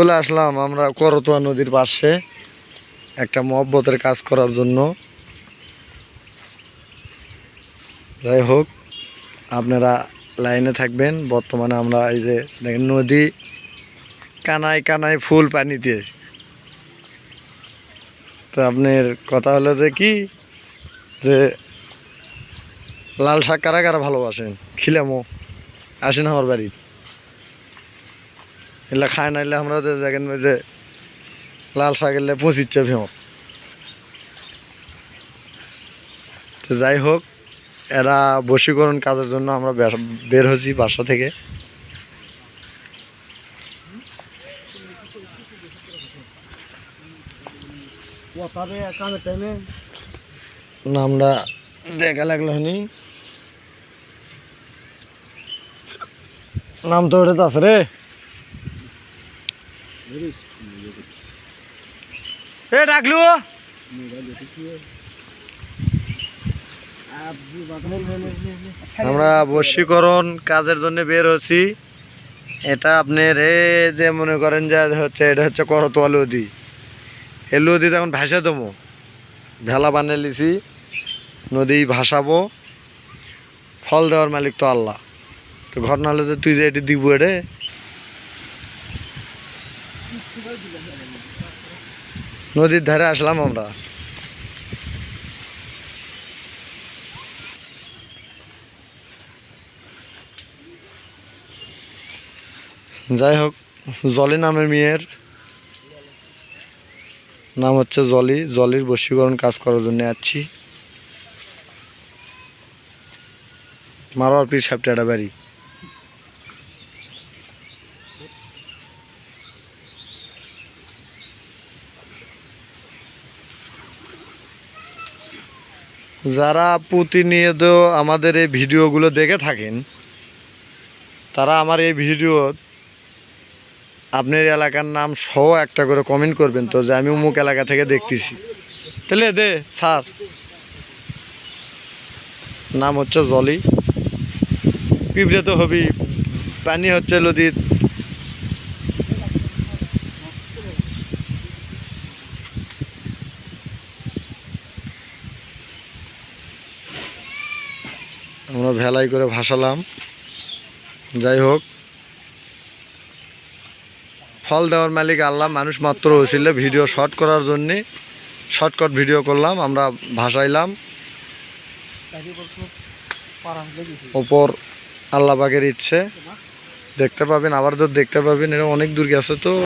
চলে আসলাম আমরা করতোয়া নদীর পাশে একটা মহব্বতের কাজ করার জন্য। যাই হোক, আপনারা লাইনে থাকবেন। বর্তমানে আমরা এই যে দেখেন নদী কানায় কানায় ফুল পানিতে। তো আপনার কথা হলো যে কি? যে লাল শাক কারা কারা ভালোবাসেন? খিলামো, আসেন আমার বাড়ি। এগুলা খায় না এলে আমরা তো দেখেন যে লাল শাক এলে পঁচিচ্ছে ভেম। তো যাই হোক এরা বশীকরণ কাজের জন্য আমরা বের- হয়েছি বাসা থেকে। না আমরা দেখা লাগল হনি নাম তো ওটা তো আছে রে। এ আমরা বশীকরণ কাজের জন্য বের হচ্ছি এটা আপনার এ যে মনে করেন যে হচ্ছে, এটা হচ্ছে করতোয়া নদী এই নদীতে এখন ভাসা দেবো। ভেলা বানিয়ে লিছি নদী ভাসাবো। ফল দেওয়ার মালিক তো আল্লাহ। তো ঘর না হলে যে তুই যে এটি দিব এটে নদীর ধারে আসলাম আমরা। যাই হোক, জলি নামের মেয়ের। নাম হচ্ছে জলি। জলির বশীকরণ কাজ করার জন্য আছি মারোয়ার পীর সাপটাটা বাড়ি। যারা প্রতিনিয়ত আমাদের এই ভিডিওগুলো দেখে থাকেন, তারা আমার এই ভিডিও আপনার এলাকার নাম সহ একটা করে কমেন্ট করবেন তো, যে আমি অমুক এলাকা থেকে দেখতেছি। তাহলে দে স্যার নাম হচ্ছে জলি। পিঁপড়ে তো হবি পানি হচ্ছে নদীর আমরা ভেলাই করে ভাসালাম। যাই হোক। ফল দেওয়ার মালিক আল্লাহ, মানুষ মাত্র হয়েছিল। ভিডিও শর্ট করার জন্যে শর্টকাট ভিডিও করলাম, আমরা ভাসাইলাম। ওপর আল্লাহ বাগের ইচ্ছে। দেখতে পাবেন, আবার তো দেখতে পাবেন এরা অনেক দূর গেছে তো।